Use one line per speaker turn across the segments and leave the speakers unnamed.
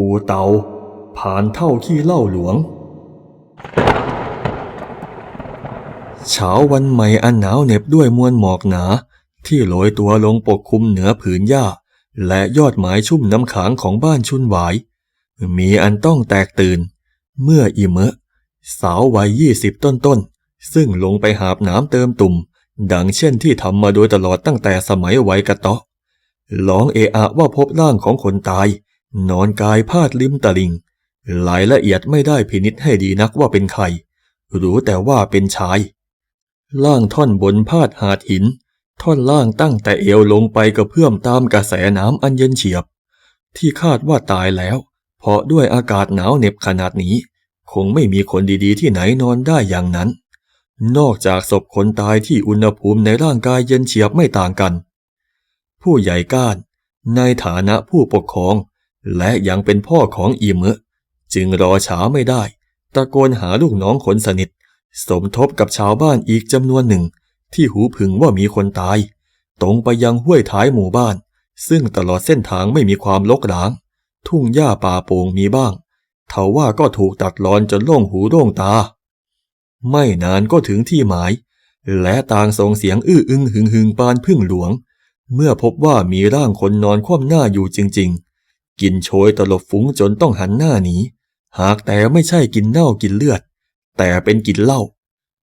ปูเตา ผ่านเท่าขี้เล่าหลวง เช้าวันใหม่อันหนาวเหน็บด้วยมวลหมอกหนา ที่โรยตัวลงปกคลุมเหนือผืนหญ้า และยอดไม้ชุ่มน้ำขางของบ้านชุนหวาย มีอันต้องแตกตื่น เมื่ออีเมะ สาววัยยี่สิบต้นๆ ซึ่งลงไปหาบน้ำเติมตุ่ม ดังเช่นที่ทำมาโดยตลอดตั้งแต่สมัยวัยกระเตาะร้องเอะอะว่าพบร่างของคนตาย นอนกายพาดริมตลิงรายละเอียดไม่ได้พินิษให้ดีนักว่าเป็นใคร รู้แต่ว่าเป็นชาย ล่างท่อนบนพาดหาดหิน ท่อนล่างตั้งแต่เอวลงไปกระเพื่อมตามกระแสน้ำอันเย็นเฉียบ ที่คาดว่าตายแล้ว เพราะด้วยอากาศหนาวเหน็บขนาดนี้ คงไม่มีคนดีๆที่ไหนนอนได้อย่างนั้น นอกจากศพคนตายที่อุณหภูมิในร่างกายเย็นเฉียบไม่ต่างกัน ผู้ใหญ่ก้าน ในฐานะผู้ปกครอง และยังเป็นพ่อของอีเมะจึงรอช้าไม่ได้ ตะโกนหาลูกน้องคนสนิท สมทบกับชาวบ้านอีกจำนวนหนึ่ง ที่หูผึงว่ามีคนตาย ตรงไปยังห้วยท้ายหมู่บ้าน ซึ่งตลอดเส้นทางไม่มีความลกร้าง ทุ่งหญ้าป่าโป่งมีบ้างเทว่าก็ถูกตัดรอนจนโล่งหูโล่งตา ไม่นานก็ถึงที่หมาย และต่างส่งเสียงอื้ออึงหึงหึงปานพึ่งหลวง เมื่อพบว่ามีร่างคนนอนคว่ำหน้าอยู่จริง ๆ กินโชยตลบฟุ้งจนต้องหันหน้าหนีหากแต่ไม่ใช่กินเน่ากินเลือด แต่เป็นกินเหล้า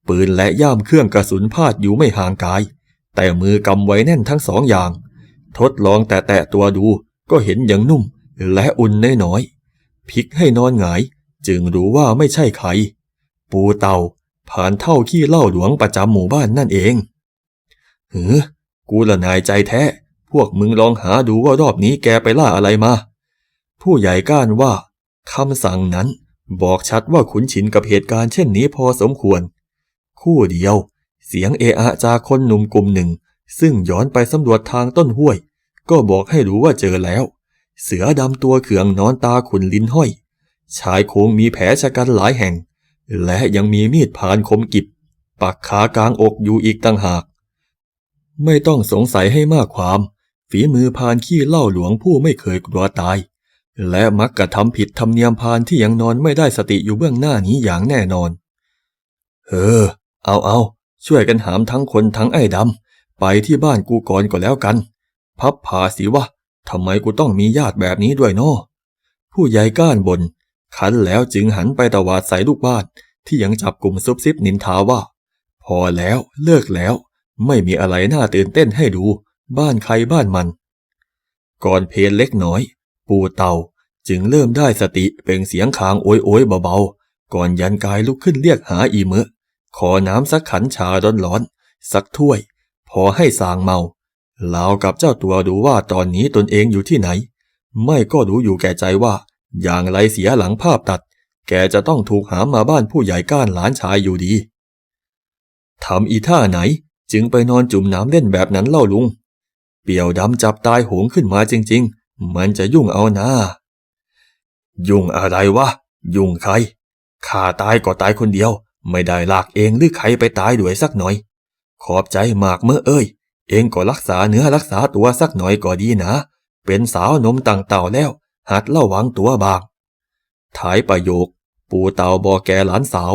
ปืนและย่ามเครื่องกระสุนพาดอยู่ไม่ห่างกาย แต่มือกำไว้แน่นทั้งสองอย่าง ทดลองแต่แตะตัวดูก็เห็นอย่างนุ่มและอุ่นน้อยๆพลิกให้นอนหงาย จึงรู้ว่าไม่ใช่ใคร ปูเต่าผ่านเท่าขี้เหล้าหลวงประจำหมู่บ้านนั่นเองเหือกูละนายใจแท้ พวกมึงลองหาดูว่ารอบนี้แกไปล่าอะไรมา ผู้ใหญ่ก้านว่าคำสั่งนั้นบอกชัดว่าขุนชินกับเหตุการณ์เช่นนี้พอสมควร คู่เดียว เสียงเออะจากคนหนุ่มกลุ่มหนึ่ง ซึ่งย้อนไปสำรวจทางต้นห้วย ก็บอกให้รู้ว่าเจอแล้ว เสือดำตัวเขืองนอนตาขุนลิ้นห้อย ชายโครงมีแผลชะกันหลายแห่ง และยังมีมีดผ่านคมกิบปักขากลางอกอยู่อีกต่างหาก ไม่ต้องสงสัยให้มากความ ฝีมือพานขี้เล่าหลวงผู้ไม่เคยกลัวตาย และมักกระทำผิดธรรมเนียมพานที่ยังนอนไม่ได้สติอยู่เบื้องหน้านี้อย่างแน่นอน เออ เอาเอาช่วยกันหามทั้งคนทั้งไอ้ดำ ไปที่บ้านกูก่อนก็แล้วกัน พับผาสิวะทำไมกูต้องมีญาติแบบนี้ด้วยเนาะผู้ใหญ่ก้านบนขันแล้วจึงหันไปตวาดใส่ลูกบ้านที่ยังจับกลุ่มซุบซิบนินทาว่า พอแล้วเลิกแล้ว ไม่มีอะไรน่าตื่นเต้นให้ดู บ้านใครบ้านมัน ก่อนเพลเล็กน้อย ปูเต่าจึงเริ่มได้สติเปล่งเสียงคางโอยโอยเบาๆ ก่อนยันกายลุกขึ้นเรียกหาอีเมะขอน้ำสักขันชาร้อนๆ สักถ้วย พอให้สางเมาลาวกับเจ้าตัวดูว่าตอนนี้ตนเองอยู่ที่ไหน ไม่ก็รู้อยู่แก่ใจว่า อย่างไรเสียหลังภาพตัด แกจะต้องถูกหามมาบ้านผู้ใหญ่ก้านหลานชายอยู่ดีทำอีท่าไหนจึงไปนอนจุ่มน้ำเล่นแบบนั้นเล่าลุง เปี่ยวดำจับตายโหงขึ้นมาจริงๆ มันจะยุ่งเอาน้ายุ่งอะไรวะ ยุ่งใคร ข้าตายก็ตายคนเดียว ไม่ได้ลากเองหรือใครไปตายด้วยสักหน่อย ขอบใจมากเมื่อเอ้ย เองก็รักษาเนื้อรักษาตัวสักหน่อยก็ดีนะ เป็นสาวนมต่างเต่าแล้ว หัดระวังตัวบางท้ายประโยค ปู่เต่าบอกแกหลานสาว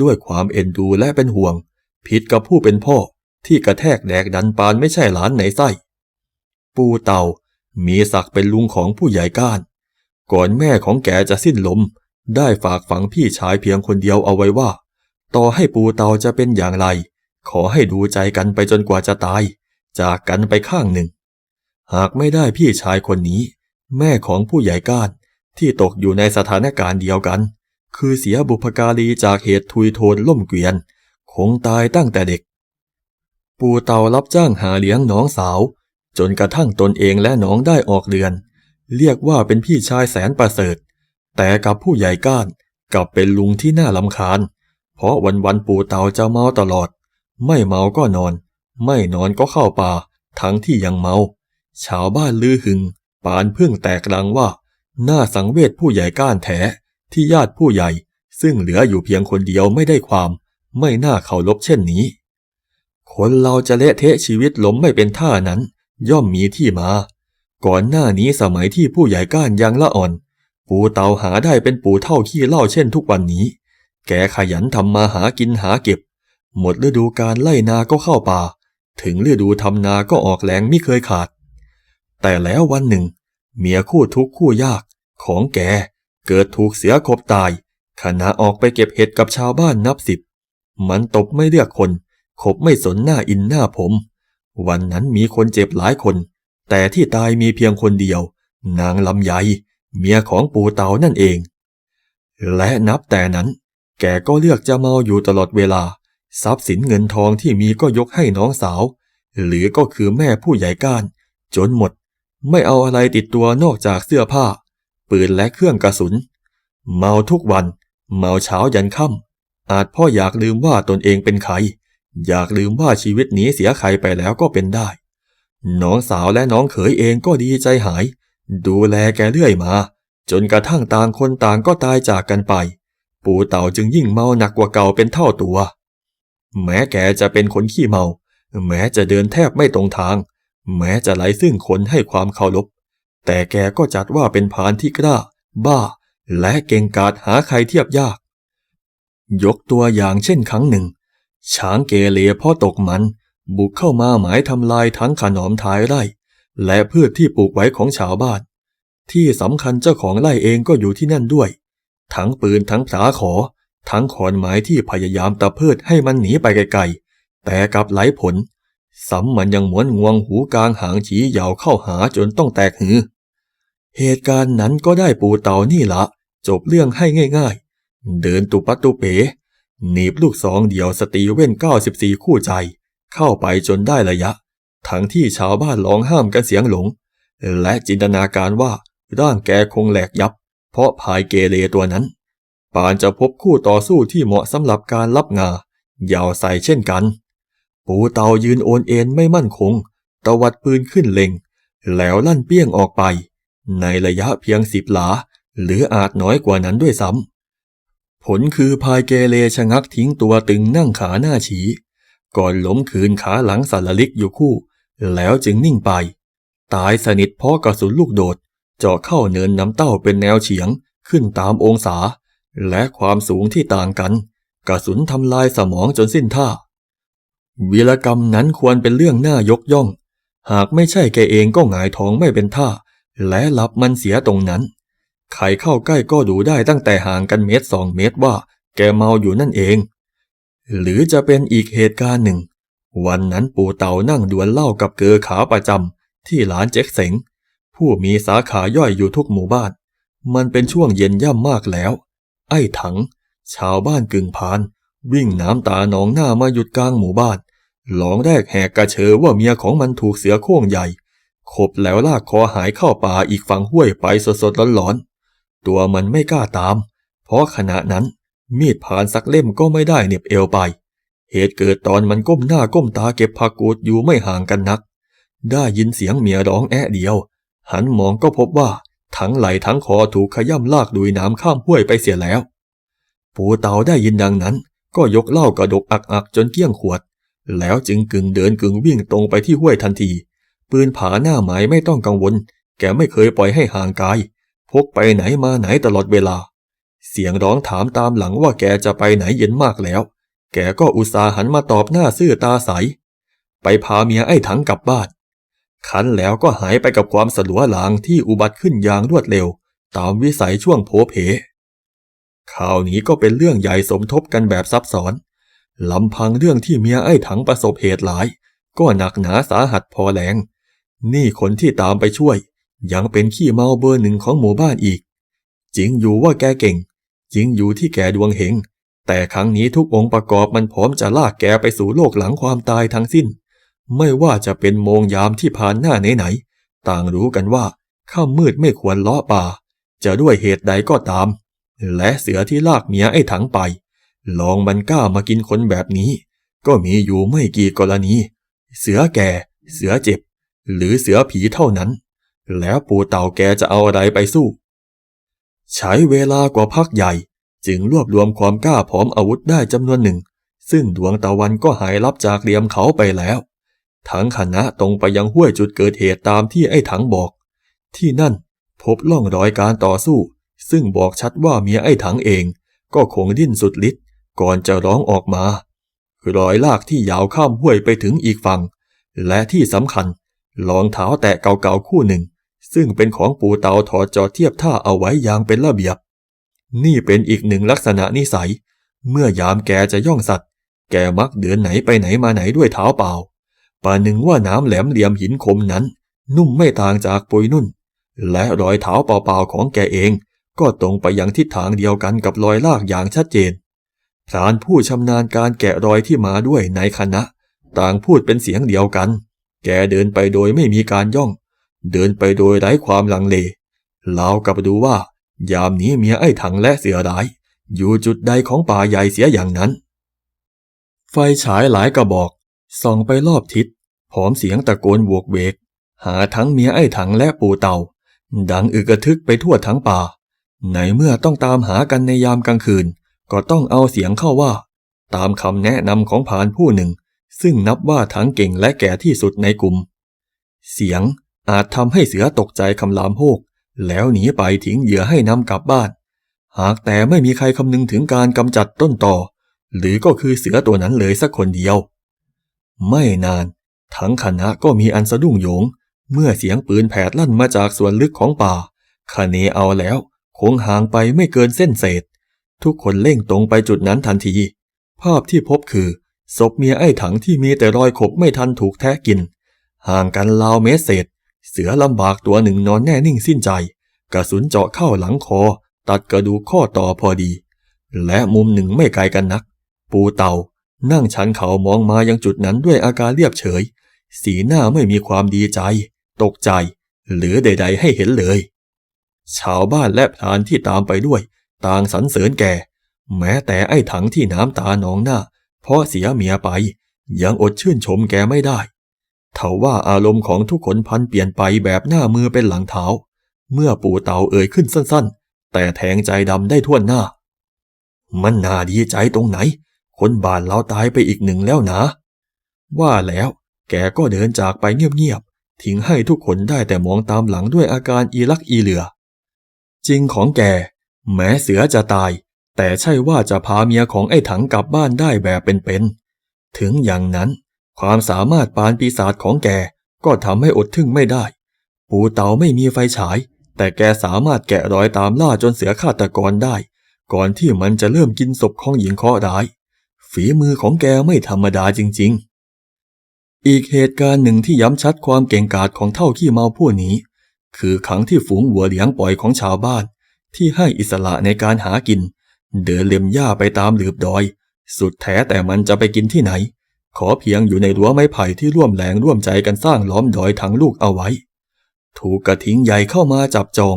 ด้วยความเอ็นดูและเป็นห่วง ผิดกับผู้เป็นพ่อที่กระแทกแดกดันปานไม่ใช่หลานในไส้ ปู่เต่า มีศักดิ์เป็นลุงของผู้ใหญ่ก้าน ก่อนแม่ของแกจะสิ้นลม ได้ฝากฝังพี่ชายเพียงคนเดียวเอาไว้ว่า ต่อให้ปู่เต่าจะเป็นอย่างไร ขอให้ดูใจกันไปจนกว่าจะตาย จากกันไปข้างหนึ่ง หากไม่ได้พี่ชายคนนี้ แม่ของผู้ใหญ่ก้านที่ตกอยู่ในสถานการณ์เดียวกัน คือเสียบุพการีจากเหตุทุยโทนล่มเกวียน คงตายตั้งแต่เด็ก ปู่เต่ารับจ้างหาเลี้ยงน้องสาว จนกระทั่งตนเองและน้องได้ออกเดือน เรียกว่าเป็นพี่ชายแสนประเสริฐ แต่กับผู้ใหญ่ก้านกลับเป็นลุงที่น่าลำคาญ เพราะวันๆปู่เต่าจะเมาตลอด ไม่เมาก็นอน ไม่นอนก็เข้าป่า ทั้งที่ยังเมา ชาวบ้านลือหึง ปานพึ่งแตกลังว่า น่าสังเวชผู้ใหญ่ก้านแท้ที่ญาติผู้ใหญ่ ซึ่งเหลืออยู่เพียงคนเดียวไม่ได้ความ ไม่น่าเคารพเช่นนี้ คนเราจะเละเทะชีวิตล้มไม่เป็นท่านั้น ย่อมมีที่มา ก่อนหน้านี้สมัยที่ผู้ใหญ่ก้านยังละอ่อน ปู่เต่าหาได้เป็นปู่เท่าขี้เล่าเช่นทุกวันนี้ แกขยันทำมาหากินหาเก็บ หมดฤดูการไล่นาก็เข้าป่า ถึงฤดูทำนาก็ออกแรงไม่เคยขาด แต่แล้ววันหนึ่ง เมียคู่ทุกคู่ยากของแกเกิดถูกเสือขบตาย ขณะออกไปเก็บเห็ดกับชาวบ้านนับสิบ มันตบไม่เลือกคนขบไม่สนหน้าอินหน้าผม วันนั้นมีคนเจ็บหลายคน แต่ที่ตายมีเพียงคนเดียว นางลำไยเมียของปู่เต๋านั่นเอง และนับแต่นั้น แกก็เลือกจะเมาอยู่ตลอดเวลา ทรัพย์สินเงินทองที่มีก็ยกให้น้องสาว หรือก็คือแม่ผู้ใหญ่ก้าน จนหมด ไม่เอาอะไรติดตัวนอกจากเสื้อผ้า ปืนและเครื่องกระสุน เมาทุกวัน เมาเช้ายันค่ำอาจพ่ออยากลืมว่าตนเองเป็นใคร อยากลืมว่าชีวิตนี้เสียใครไปแล้วก็เป็นได้ น้องสาวและน้องเขยเองก็ดีใจหาย ดูแลแกเรื่อยมา จนกระทั่งต่างคนต่างก็ตายจากกันไป ปู่เต่าจึงยิ่งเมาหนักกว่าเก่าเป็นเท่าตัว แม้แกจะเป็นคนขี้เมา แม้จะเดินแทบไม่ตรงทาง แม้จะไร้ซึ่งคนให้ความเคารพ แต่แกก็จัดว่าเป็นพานที่กล้า บ้า และเก่งกาจหาใครเทียบยาก ยกตัวอย่างเช่นครั้งหนึ่ง ช้างเกเรพ่อตกมัน บุกเข้ามาหมายทำลายทั้งขนอมท้ายไร่ และพืชที่ปลูกไว้ของชาวบ้าน ที่สำคัญเจ้าของไร่เองก็อยู่ที่นั่นด้วย ทั้งปืนทั้งผาขอ ทั้งขอนไม้ที่พยายามตะเพิดให้มันหนีไปไกลๆ แต่กลับไร้ผลสำมันยังหมวนงวงหูกลางหางฉียาวเข้าหาจนต้องแตกหือ เหตุการณ์นั้นก็ได้ปูเต่านี่ละ จบเรื่องให้ง่าย ๆ เดินตุปตตุเป๋ หนีบลูกสองเดี่ยวสตีเว้นเก้าสิบสี่คู่ใจ เข้าไปจนได้ระยะ ทั้งที่ชาวบ้านร้องห้ามกันเสียงหลง และจินตนาการว่าร่างแกคงแหลกยับ เพราะพายเกเรตัวนั้น ปานจะพบคู่ต่อสู้ที่เหมาะสำหรับการรับงา ยาวใส่เช่นกัน ปูเตายืนโอนเอ็นไม่มั่นคง ตวัดปืนขึ้นเล็ง แล้วลั่นเปี้ยงออกไป ในระยะเพียงสิบหลา หรืออาจน้อยกว่านั้นด้วยซ้ำ ผลคือพายเกเรชะงักทิ้งตัวตึงนั่งขาหน้าฉี ก่อนล้มคืนขาหลังสัลลิกอยู่คู่ แล้วจึงนิ่งไป ตายสนิทเพราะกระสุนลูกโดดเจาะเข้าเนินน้ำเต้าเป็นแนวเฉียงขึ้นตามองศา และความสูงที่ต่างกัน กระสุนทำลายสมองจนสิ้นท่า วีรกรรมนั้นควรเป็นเรื่องน่ายกย่อง หากไม่ใช่แกเองก็หงายท้องไม่เป็นท่า และหลับมันเสียตรงนั้น ใครเข้าใกล้ก็ดูได้ตั้งแต่ห่างกันเมตรสองเมตรว่า แกเมาอยู่นั่นเอง หรือจะเป็นอีกเหตุการณ์หนึ่ง วันนั้นปู่เต่านั่งดวลเหล้ากับเกอขาประจำที่หลานเจ๊กเสงผู้มีสาขาย่อยอยู่ทุกหมู่บ้าน มันเป็นช่วงเย็นย่ำมากแล้ว ไอ้ถัง ชาวบ้านกึ่งพาน วิ่งน้ำตาหนองหน้ามาหยุดกลางหมู่บ้านหลองแรกแหกกระเชอว่าเมียของมันถูกเสือโค้งใหญ่ขบแล้วลากคอหายเข้าป่าอีกฝั่งห้วยไปสดๆร้อนๆ ตัวมันไม่กล้าตาม เพราะขณะนั้นมีดผ่านสักเล่มก็ไม่ได้เหน็บเอวไป เหตุเกิดตอนมันก้มหน้าก้มตาเก็บผักกูดอยู่ไม่ห่างกันนัก ได้ยินเสียงเมียร้องแอะเดียว หันมองก็พบว่าทั้งไหลทั้งคอถูกขย่ำลากดุยน้ำข้ามห้วยไปเสียแล้ว ปูเตาได้ยินดังนั้น ก็ยกเหล้ากระดกอักๆจนเกี้ยงขวด แล้วจึงกึ่งเดินกึ่งวิ่งตรงไปที่ห้วยทันที ปืนผาหน้าหมายไม่ต้องกังวล แกไม่เคยปล่อยให้ห่างกาย พกไปไหนมาไหนตลอดเวลา เสียงร้องถามตามหลังว่าแกจะไปไหนเย็นมากแล้ว แกก็อุตส่าห์หันมาตอบหน้าซื่อตาใส ไปพาเมียไอ้ถังกลับบ้าน คันแล้วก็หายไปกับความสลัวหลางที่อุบัติขึ้นอย่างรวดเร็ว ตามวิสัยช่วงโผเพข่าวนี้ก็เป็นเรื่องใหญ่สมทบกันแบบซับซ้อนลำพังเรื่องที่เมียไอ้ถังประสบเหตุหลาย ก็หนักหนาสาหัสพอแรง นี่คนที่ตามไปช่วย ยังเป็นขี้เมาเบอร์หนึ่งของหมู่บ้านอีก จริงอยู่ว่าแกเก่ง จริงอยู่ที่แกดวงเหง แต่ครั้งนี้ทุกองค์ประกอบมันพร้อมจะลากแกไปสู่โลกหลังความตายทั้งสิ้น ไม่ว่าจะเป็นโมงยามที่ผ่านหน้าไหนๆต่างรู้กันว่าข้ามมืดไม่ควรล้อป่า จะด้วยเหตุใดก็ตาม และเสือที่ลากเมียไอ้ถังไป ลองมันกล้ามากินคนแบบนี้ ก็มีอยู่ไม่กี่กรณี เสือแก่ เสือเจ็บ หรือเสือผีเท่านั้น แล้วปู่เต่าแกจะเอาอะไรไปสู้ ใช้เวลากว่าพักใหญ่ จึงรวบรวมความกล้าพร้อมอาวุธได้จำนวนหนึ่ง ซึ่งดวงตะวันก็หายลับจากเหลี่ยมเขาไปแล้ว ทั้งคณะตรงไปยังห้วยจุดเกิดเหตุตามที่ไอ้ถังบอก ที่นั่นพบล่องรอยการต่อสู้ ซึ่งบอกชัดว่าเมียไอ้ถังเอง ก็คงดิ้นสุดฤทธิ์ก่อนจะร้องออกมารอยลากที่ยาวข้ามห้วยไปถึงอีกฝั่ง และที่สำคัญรองเท้าแตะเก่าๆคู่หนึ่ง ซึ่งเป็นของปู่เตาถอดจอเทียบท่าเอาไว้อย่างเป็นระเบียบ นี่เป็นอีกหนึ่งลักษณะนิสัย เมื่อยามแกจะย่องสัตว์ แกมักเดินไหนไปไหนมาไหนด้วยเท้าเปล่าป่าหนึ่งว่าน้ำแหลมเหลี่ยมหินคมนั้น นุ่มไม่ต่างจากปุยนุ่น และรอยเท้าเปล่าๆของแกเอง ก็ตรงไปยังทิศทางเดียวกันกับรอยลากอย่างชัดเจนพรานผู้ชำนาญการแกะรอยที่มาด้วยในคณะ ต่างพูดเป็นเสียงเดียวกัน แกเดินไปโดยไม่มีการย่อง เดินไปโดยไร้ความลังเลลาวกับดูว่า ยามนี้เมียไอ้ถังและเสือร้าย อยู่จุดใดของป่าใหญ่เสียอย่างนั้น ไฟฉายหลายกระบอกส่องไปรอบทิศพร้อมเสียงตะโกนบวกเวก หาทั้งเมียไอ้ถังและปู่เต่า ดังอึกระทึกไปทั่วทั้งป่า ในเมื่อต้องตามหากันในยามกลางคืน ก็ต้องเอาเสียงเข้าว่า ตามคำแนะนำของผานผู้หนึ่ง ซึ่งนับว่าทั้งเก่งและแก่ที่สุดในกลุ่ม เสียง อาจทำให้เสือตกใจคำรามโฮก แล้วหนีไปทิ้งเหยื่อให้นำกลับบ้าน หากแต่ไม่มีใครคำนึงถึงการกำจัดต้นต่อ หรือก็คือเสือตัวนั้นเลยสักคนเดียว ไม่นาน ทั้งคณะก็มีอันสะดุ้งโยง เมื่อเสียงปืนแผดลั่นมาจากส่วนลึกของป่าคเนเอาแล้ว คงห่างไปไม่เกินเส้นเศษ ทุกคนเล่งตรงไปจุดนั้นทันที ภาพที่พบคือศพเมียไอ้ถังที่มีแต่รอยขบไม่ทันถูกแทะกิน ห่างกันราวเมตรเศษ เสือลำบากตัวหนึ่งนอนแน่นิ่งสิ้นใจ กระสุนเจาะเข้าหลังคอ ตัดกระดูกข้อต่อพอดี และมุมหนึ่งไม่ไกลกันนัก ปูเต่า นั่งชันเขามองมายังจุดนั้นด้วยอาการเรียบเฉย สีหน้าไม่มีความดีใจ ตกใจ หรือใด ๆ ให้เห็นเลย ชาวบ้านและพรานที่ตามไปด้วย ต่างสรรเสริญแกแม้แต่ไอ้ถังที่น้ำตาหนองหน้า เพราะเสียเมียไป ยังอดชื่นชมแกไม่ได้ เท่าว่าอารมณ์ของทุกคนพันเปลี่ยนไปแบบหน้ามือเป็นหลังเท้า เมื่อปู่เต่าเอ่ยขึ้นสั้นๆ แต่แทงใจดำได้ทั่วหน้า มันน่าดีใจตรงไหน คนบ้านเราตายไปอีกหนึ่งแล้วนะ ว่าแล้วแกก็เดินจากไปเงียบๆ ทิ้งให้ทุกคนได้แต่มองตามหลังด้วยอาการอีลักอีเหลือ จริงของแก แม้เสือจะตาย แต่ใช่ว่าจะพาเมียของไอ้ถังกลับบ้านได้แบบเป็นๆ ถึงอย่างนั้น ความสามารถปานปีศาจของแกก็ทำให้อดทึ่งไม่ได้ ปูเต๋าไม่มีไฟฉาย แต่แกสามารถแกะรอยตามล่าจนเสือฆาตกรได้ ก่อนที่มันจะเริ่มกินศพของหญิงเคราะห์ร้าย ฝีมือของแกไม่ธรรมดาจริง ๆ อีกเหตุการณ์หนึ่งที่ย้ำชัดความเก่งกาจของเท่าขี้เมาผู้นี้ คือครั้งที่ฝูงวัวเลี้ยงปล่อยของชาวบ้าน ที่ให้อิสระในการหากิน เดินเล็มหญ้าไปตามหลืบดอย สุดแท้แต่มันจะไปกินที่ไหน ขอเพียงอยู่ในรั้วไม้ไผ่ที่ร่วมแรงร่วมใจกันสร้างล้อมดอยทั้งลูกเอาไว้ ถูกกระทิงใหญ่เข้ามาจับจอง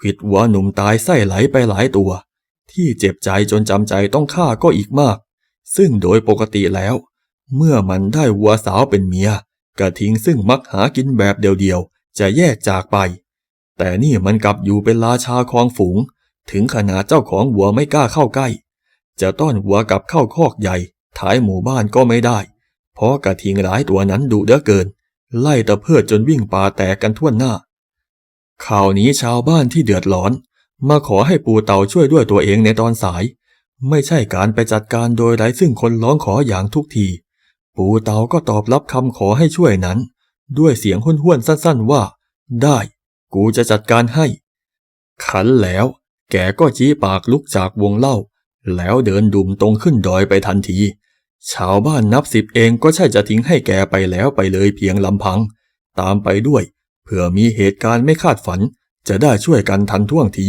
ขิดวัวหนุ่มตายไส้ไหลไปหลายตัว ที่เจ็บใจจนจำใจต้องฆ่าก็อีกมาก ซึ่งโดยปกติแล้ว เมื่อมันได้วัวสาวเป็นเมีย กระทิงซึ่งมักหากินแบบเดียวๆจะแยกจากไป แต่นี่มันกลับอยู่เป็นราชาคลองฝูง ถึงขนาดเจ้าของวัวไม่กล้าเข้าใกล้ จะต้อนวัวกลับเข้าคอกใหญ่ ท้ายหมู่บ้านก็ไม่ได้ เพราะกระทิงหลายตัวนั้นดุเดือเกิน ไล่ตะเพิดจนวิ่งป่าแตกกันทั่วหน้า ข่าวนี้ชาวบ้านที่เดือดร้อน มาขอให้ปู่เต่าช่วยด้วยตัวเองในตอนสาย ไม่ใช่การไปจัดการโดยไร้ซึ่งคนร้องขออย่างทุกที ปู่เต่าก็ตอบรับคำขอให้ช่วยนั้น ด้วยเสียงห้วนๆสั้นๆว่า ได้ กูจะจัดการให้ ขันแล้วแกก็ชี้ปากลุกจากวงเล่า แล้วเดินดุมตรงขึ้นดอยไปทันที ชาวบ้านนับสิบเองก็ใช่จะทิ้งให้แกไปแล้วไปเลยเพียงลำพัง ตามไปด้วยเผื่อมีเหตุการณ์ไม่คาดฝัน จะได้ช่วยกันทันท่วงที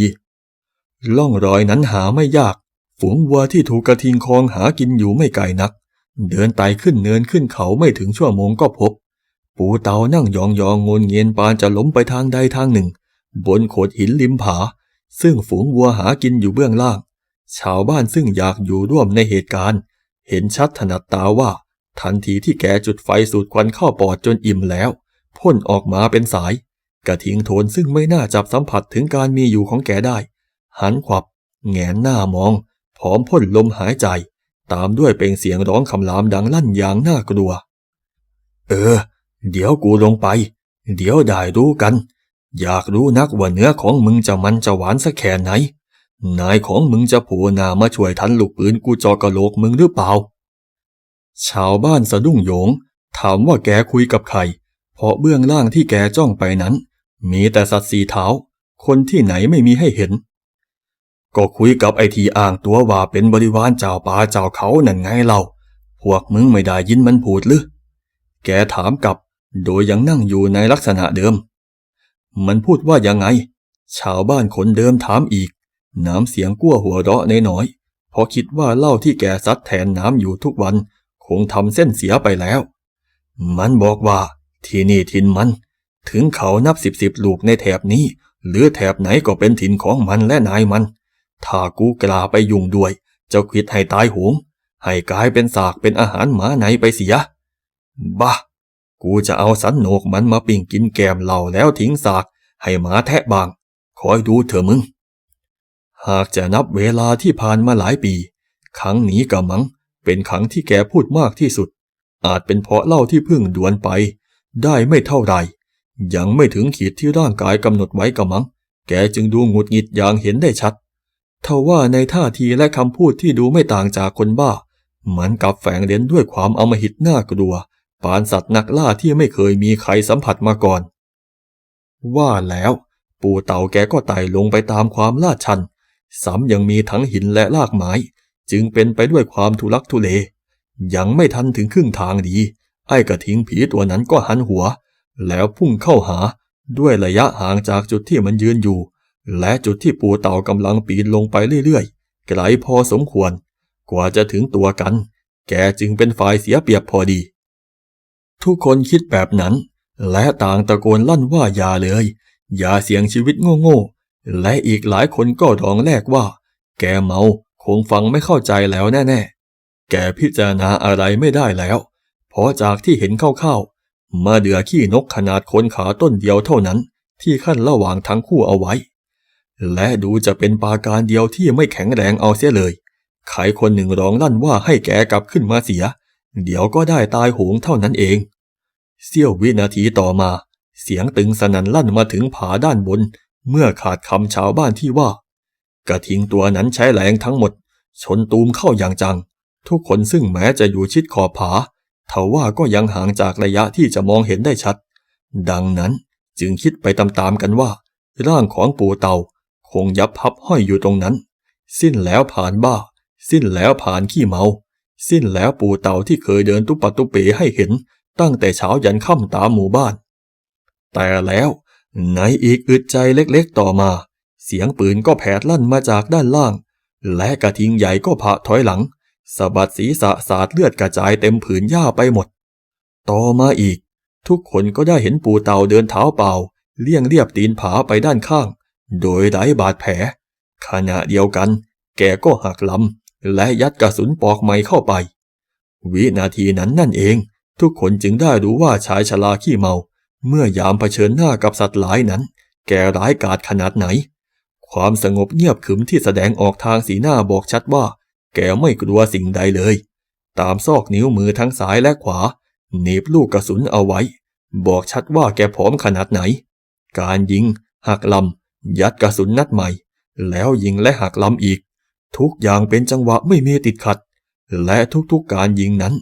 ล่องรอยนั้นหาไม่ยาก ฝูงวัวที่ถูกกระทิงคองหากินอยู่ไม่ไกลนัก เดินไต่ขึ้นเนินขึ้นเขาไม่ถึงชั่วโมงก็พบ ปูเตานั่งยองยองงนเงียนปานจะล้มไปทางใดทางหนึ่ง บนโขดหินริมผา ซึ่งฝูงวัวหากินอยู่เบื้องล่าง ชาวบ้านซึ่งอยากอยู่ร่วมในเหตุการณ์ เห็นชัดถนัดตาว่า ทันทีที่แกจุดไฟสูดควันเข้าปอดจนอิ่มแล้วพ่นออกมาเป็นสาย กระทิงโทนซึ่งไม่น่าจับสัมผัสถึงการมีอยู่ของแกได้ หันขวับ แงนหน้ามอง พร้อมพ่นลมหายใจ ตามด้วยเป็นเสียงร้องคำรามดังลั่นอย่างน่ากลัว เออ เดี๋ยวกูลงไป เดี๋ยวได้รู้กัน อยากรู้นักว่าเนื้อของมึงจะมันจะหวานสักแค่ไหน นายของมึงจะโผล่หน้ามาช่วยทันลูกปืนกูจอกระโหลกมึงหรือเปล่า ชาวบ้านสะดุ้งโยง ถามว่าแกคุยกับใคร เพราะเบื้องล่างที่แกจ้องไปนั้น มีแต่สัตว์สีเท้า คนที่ไหนไม่มีให้เห็น ก็คุยกับไอทีอ่างตัวว่าเป็นบริวารเจ้าป่าเจ้าเขานั่นไงเรา พวกมึงไม่ได้ยินมันพูดหรือ แกถามกลับ โดยยังนั่งอยู่ในลักษณะเดิม มันพูดว่ายังไง ชาวบ้านคนเดิมถามอีก น้ำเสียงกั้วหัวเราะน้อยๆเพราะคิดว่าเหล้าที่แกซัดแทนน้ำอยู่ทุกวัน คงทำเส้นเสียไปแล้ว มันบอกว่า ที่นี่ถิ่นมัน ถึงเขานับสิบสิบลูกในแถบนี้ หรือแถบไหนก็เป็นถิ่นของมันและนายมัน ถ้ากูกล้าไปยุ่งด้วยจะคิดให้ตายหงให้กลายเป็นสากเป็นอาหารหมาไหนไปเสีย บ้า กูจะเอาสันโหนกมันมาปิ้งกินแกมเหล่าแล้วทิ้งสาก ให้หมาแทะบาง คอยดูเถอะมึง หากจะนับเวลาที่ผ่านมาหลายปี ครั้งนี้กะมัง เป็นครั้งที่แกพูดมากที่สุด อาจเป็นเพราะเล้าที่เพิ่งดวนไป ได้ไม่เท่าไหร่ ยังไม่ถึงขีดที่ร่างกายกำหนดไว้กะมัง แกจึงดูหงุดหงิดอย่างเห็นได้ชัดทว่าในท่าทีและคำพูดที่ดูไม่ต่างจากคนบ้า มันกลับแฝงเร้นด้วยความอมหิตน่ากลัว ปานสัตว์นักล่าที่ไม่เคยมีใครสัมผัสมาก่อน ว่าแล้ว ปู่เต่าแกก็ไต่ลงไปตามความลาดชัน ซ้ำยังมีทั้งหินและลากไม้ จึงเป็นไปด้วยความทุลักทุเล ยังไม่ทันถึงครึ่งทางดี ไอ้กระทิงผีตัวนั้นก็หันหัว แล้วพุ่งเข้าหาด้วยระยะห่างจากจุดที่มันยืนอยู่ และจุดที่ปูเต่ากำลังปีนลงไปเรื่อยๆ ไกลพอสมควร กว่าจะถึงตัวกัน แกจึงเป็นฝ่ายเสียเปรียบพอดี ทุกคนคิดแบบนั้น และต่างตะโกนลั่นว่าอย่าเลย อย่าเสี่ยงชีวิตโง่ และอีกหลายคนก็ร้องแลกว่า แกเมาคงฟังไม่เข้าใจแล้วแน่ๆ แกพิจารณาอะไรไม่ได้แล้ว เพราะจากที่เห็นเข้าๆมาเดือขี้นกขนาดคนขาต้นเดียวเท่านั้น ที่ขั้นระหว่างทั้งคู่เอาไว้ และดูจะเป็นปาการเดียวที่ไม่แข็งแรงเอาเสียเลยใครคนหนึ่งร้องลั่นว่าให้แกกลับขึ้นมาเสีย เดี๋ยวก็ได้ตายโหงเท่านั้นเอง เสี้ยววินาทีต่อมา เสียงตึงสนั่นลั่นมาถึงผาด้านบน เมื่อขาดคำชาวบ้านที่ว่า กระทิงตัวนั้นใช้แรงทั้งหมด ชนตูมเข้าอย่างจัง ทุกคนซึ่งแม้จะอยู่ชิดขอบผาทว่าก็ยังห่างจากระยะที่จะมองเห็นได้ชัด ดังนั้นจึงคิดไปตามๆกันว่า ร่างของปู่เต่าคงยับพับห้อยอยู่ตรงนั้น สิ้นแล้วผ่านบ้า สิ้นแล้วผ่านขี้เมา สิ้นแล้วปู่เต่าที่เคยเดินตุปตตุเปให้เห็นตั้งแต่เช้ายันค่ำตามหมู่บ้าน แต่แล้ว ในอีกอึดใจเล็กๆต่อมา เสียงปืนก็แผดลั่นมาจากด้านล่าง และกระทิงใหญ่ก็ผะถอยหลังสะบัดศีรษะสาดเลือดกระจายเต็มผืนหญ้าไปหมด ต่อมาอีก ทุกคนก็ได้เห็นปู่เต่าเดินเท้าเปล่า เลี่ยงเรียบตีนผาไปด้านข้าง โดยไร้บาดแผล ขณะเดียวกัน แกก็หักลำและยัดกระสุนปอกไม้เข้าไป วินาทีนั้นนั่นเอง ทุกคนจึงได้รู้ว่าชายชราขี้เมา เมื่อยามเผชิญหน้ากับสัตว์หลายนั้น แกร้ายกาจขนาดไหน ความสงบเงียบขึมที่แสดงออกทางสีหน้าบอกชัดว่า แกไม่กลัวสิ่งใดเลย ตามซอกนิ้วมือทั้งซ้ายและขวาหนีบลูกกระสุนเอาไว้ บอกชัดว่าแกพร้อมขนาดไหน การยิง หักลำ ยัดกระสุนนัดใหม่ แล้วยิงและหักลำอีก ทุกอย่างเป็นจังหวะไม่มีติดขัด และทุกๆการยิงนั้น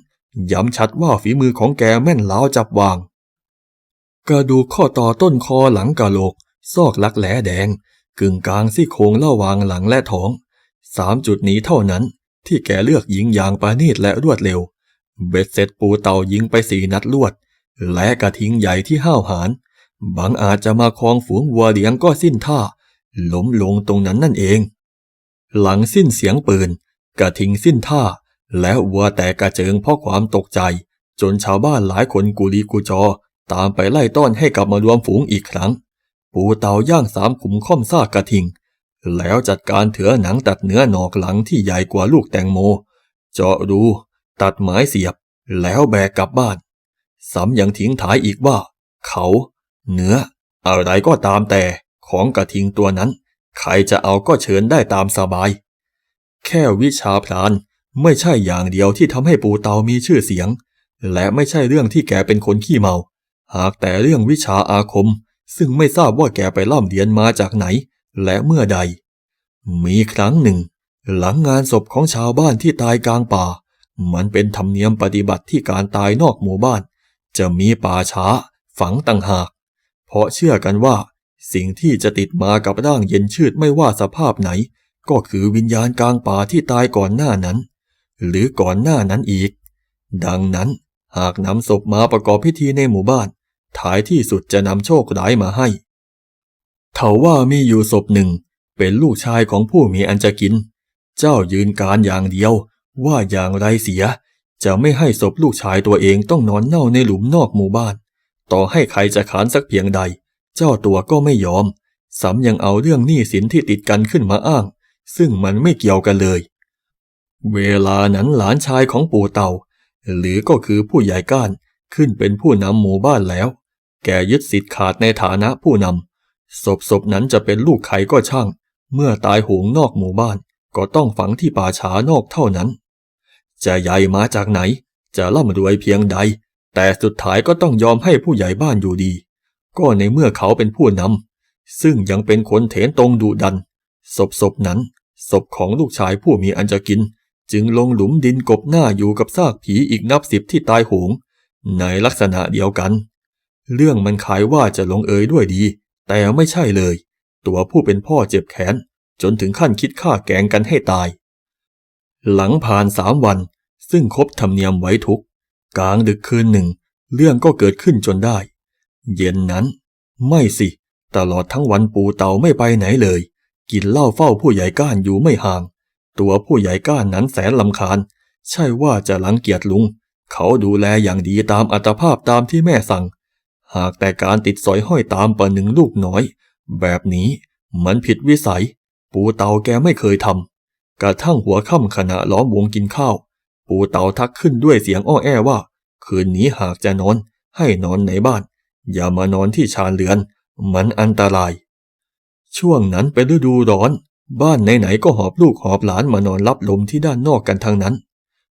ย้ำชัดว่าฝีมือของแกแม่นล้าวจับวาง กระดูกข้อต่อต้นคอหลังกะโหลก ซอกลักแหลแดง กึ่งกลางซี่โครงระหว่างหลังและท้องสามจุดนี้เท่านั้นที่แกเลือกยิงอย่างปานีตและรวดเร็ว เบ็ดเสร็จปูเต่ายิงไปสี่นัดลวด และกระทิงใหญ่ที่ห้าวหาญบางอาจจะมาคลองฝูงวัวเลี้ยงก็สิ้นท่า ล้มลงตรงนั้นนั่นเอง หลังสิ้นเสียงปืน กระทิงสิ้นท่า และวัวแต่กระเจิงเพราะความตกใจ จนชาวบ้านหลายคนกุลีกุจอ ตามไปไล่ต้อนให้กลับมารวมฝูงอีกครั้ง ปูเต่าย่างสามขุมค่อมซากกระทิง แล้วจัดการเถือหนังตัดเนื้อหนอกหลังที่ใหญ่กว่าลูกแตงโม เจาะรูตัดไม้เสียบ แล้วแบกกลับบ้านซ้ำยังทิ้งท้ายอีกว่า เขา เนื้อ อะไรก็ตามแต่ของกระทิงตัวนั้น ใครจะเอาก็เชิญได้ตามสบาย แค่วิชาพลานไม่ใช่อย่างเดียวที่ทำให้ปู่เตามีชื่อเสียง และไม่ใช่เรื่องที่แกเป็นคนขี้เมา หากแต่เรื่องวิชาอาคม ซึ่งไม่ทราบว่าแกไปล่ำเรียนมาจากไหน และเมื่อใด มีครั้งหนึ่ง หลังงานศพของชาวบ้านที่ตายกลางป่า มันเป็นธรรมเนียมปฏิบัติที่การตายนอกหมู่บ้าน จะมีป่าช้า ฝังต่างหาก เพราะเชื่อกันว่า สิ่งที่จะติดมากับร่างเย็นชืดไม่ว่าสภาพไหน ก็คือวิญญาณกลางป่าที่ตายก่อนหน้านั้น หรือก่อนหน้านั้นอีก ดังนั้นหากนำศพมาประกอบพิธีในหมู่บ้าน ท้ายที่สุดจะนำโชคร้ายมาให้เขาว่ามีอยู่ศพหนึ่ง เป็นลูกชายของผู้มีอันจะกิน เจ้ายืนการอย่างเดียว ว่าอย่างไรเสีย จะไม่ให้ศพลูกชายตัวเองต้องนอนเน่าในหลุมนอกหมู่บ้าน ต่อให้ใครจะขานสักเพียงใด เจ้าตัวก็ไม่ยอมซ้ำยังเอาเรื่องหนี้สินที่ติดกันขึ้นมาอ้าง ซึ่งมันไม่เกี่ยวกันเลย เวลานั้นหลานชายของปู่เต่า หรือก็คือผู้ใหญ่ก้านขึ้นเป็นผู้นำหมู่บ้านแล้ว แกยึดสิทธิ์ขาดในฐานะผู้นำศพศพนั้นจะเป็นลูกใครก็ช่าง เมื่อตายโหงนอกหมู่บ้าน ก็ต้องฝังที่ป่าช้านอกเท่านั้น จะใหญ่มาจากไหน จะร่ำรวยเพียงใด แต่สุดท้ายก็ต้องยอมให้ผู้ใหญ่บ้านอยู่ดี ก็ในเมื่อเขาเป็นผู้นำซึ่งยังเป็นคนเถนตรงดุดันศพศพนั้นศพของลูกชายผู้มีอันจะกิน จึงลงหลุมดินกบหน้าอยู่กับซากผีอีกนับสิบที่ตายโหง ในลักษณะเดียวกัน เรื่องมันขายว่าจะลงเอยด้วยดี แต่ไม่ใช่เลย ตัวผู้เป็นพ่อเจ็บแขน จนถึงขั้นคิดฆ่าแกงกันให้ตาย หลังผ่านสามวัน ซึ่งครบธรรมเนียมไว้ทุก กลางดึกคืนหนึ่ง เรื่องก็เกิดขึ้นจนได้ เย็นนั้น ไม่สิ ตลอดทั้งวันปูเตาไม่ไปไหนเลย กินเหล้าเฝ้าผู้ใหญ่ก้านอยู่ไม่ห่าง ตัวผู้ใหญ่ก้านนั้นแสนลำคาญ ใช่ว่าจะหลังเกียจลุง เขาดูแลอย่างดีตามอัตภาพตามที่แม่สั่ง หากแต่การติดสอยห้อยตามประหนึ่งลูกน้อย แบบนี้มันผิดวิสัย ปูเตาแกไม่เคยทำกระทั่งหัวค่ำขณะล้อมวงกินข้าว ปูเตาทักขึ้นด้วยเสียงอ้อแอว่า คืนนี้หากจะนอน ให้นอนในบ้าน อย่ามานอนที่ชานเรือน มันอันตราย ช่วงนั้นเป็นฤดูร้อน บ้านไหนๆก็หอบลูกหอบหลานมานอนรับลมที่ด้านนอกกันทั้งนั้น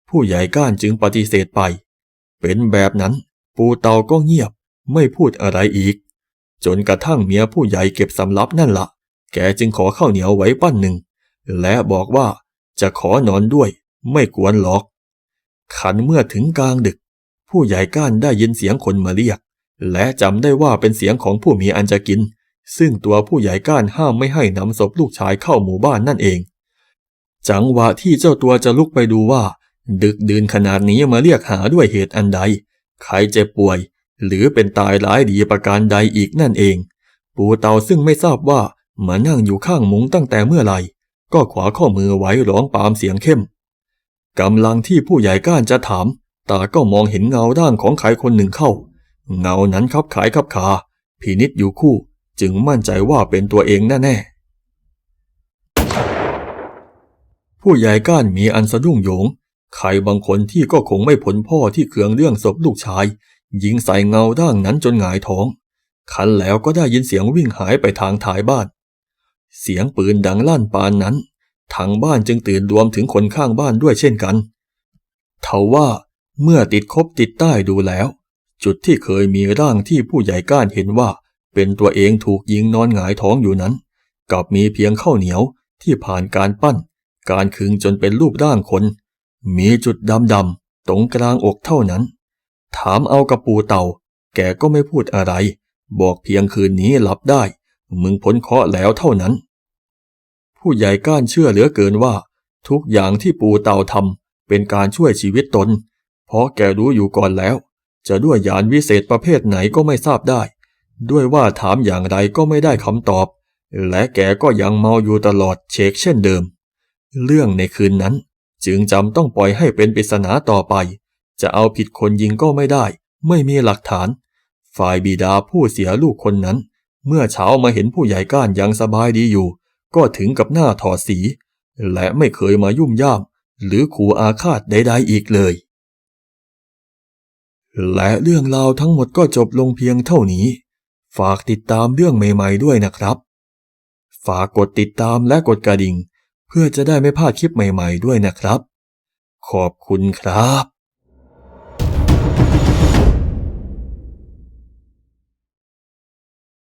ผู้ใหญ่ก้านจึงปฏิเสธไป เป็นแบบนั้น ปูเตาก็เงียบ ไม่พูดอะไรอีก จนกระทั่งเมียผู้ใหญ่เก็บสำรับนั่นละ แกจึงขอข้าวเหนียวไว้ปั้นหนึ่ง และบอกว่าจะขอนอนด้วย ไม่กวนหรอก ขันเมื่อถึงกลางดึก ผู้ใหญ่ก้านได้ยินเสียงคนมาเรียก และจำได้ว่าเป็นเสียงของผู้มีอันจะกิน ซึ่งตัวผู้ใหญ่ก้านห้ามไม่ให้นำศพลูกชายเข้าหมู่บ้านนั่นเอง จังหวะที่เจ้าตัวจะลุกไปดูว่า ดึกดื่นขนาดนี้มาเรียกหาด้วยเหตุอันใด ใครเจ็บป่วย หรือเป็นตายร้ายดีประการใดอีกนั่นเอง ปู่เตาซึ่งไม่ทราบว่ามานั่งอยู่ข้างมุงตั้งแต่เมื่อไหร่ ก็ขวาข้อมือไว้ร้องปามเสียงเข้มกำลังที่ผู้ใหญ่ก้านจะถาม ตาก็มองเห็นเงาด้านของใครคนหนึ่งเข้า เงานั้นคับขายคับคาพินิษอยู่คู่จึงมั่นใจว่าเป็นตัวเองแน่ๆผู้ใหญ่ก้านมีอันสะดุ้งโยง ใครบางคนที่ก็คงไม่พ้นพ่อที่เคืองเรื่องศพลูกชาย ยิงใส่เงาด้านนั้นจนหงายท้อง คันแล้วก็ได้ยินเสียงวิ่งหายไปทางท้ายบ้าน เสียงปืนดังลั่นปานนั้น ทางบ้านจึงตื่นรวมถึงคนข้างบ้านด้วยเช่นกันเทว่าเมื่อติดคบติดใต้ดูแล้ว จุดที่เคยมีร่างที่ผู้ใหญ่ก้านเห็นว่า เป็นตัวเองถูกยิงนอนหงายท้องอยู่นั้น กับมีเพียงข้าวเหนียวที่ผ่านการปั้น การคึงจนเป็นรูปร่างคน มีจุดดำๆตรงกลางอกเท่านั้น ถามเอากระปูเต่า แกก็ไม่พูดอะไร บอกเพียงคืนนี้หลับได้ มึงพ้นเคราะห์แล้วเท่านั้น ผู้ใหญ่ก้านเชื่อเหลือเกินว่า ทุกอย่างที่ปูเต่าทำเป็นการช่วยชีวิตตน เพราะแกรู้อยู่ก่อนแล้ว จะด้วยยานวิเศษประเภทไหนก็ไม่ทราบได้ ด้วยว่าถามอย่างไรก็ไม่ได้คำตอบ และแกก็ยังเมาอยู่ตลอดเชกเช่นเดิม เรื่องในคืนนั้นจึงจำต้องปล่อยให้เป็นปริศนาต่อไป จะเอาผิดคนยิงก็ไม่ได้ ไม่มีหลักฐาน ฝ่ายบิดาผู้เสียลูกคนนั้น เมื่อเช้ามาเห็นผู้ใหญ่ก้านยังสบายดีอยู่ ก็ถึงกับหน้าถอดสี และไม่เคยมายุ่มย่าม หรือขู่อาฆาตใดๆอีกเลย และเรื่องราวทั้งหมดก็จบลงเพียงเท่านี้ ฝากติดตามเรื่องใหม่ๆด้วยนะครับ ฝากกดติดตามและกดกระดิ่ง เพื่อจะได้ไม่พลาดคลิปใหม่ๆด้วยนะครับ ขอบคุณครับ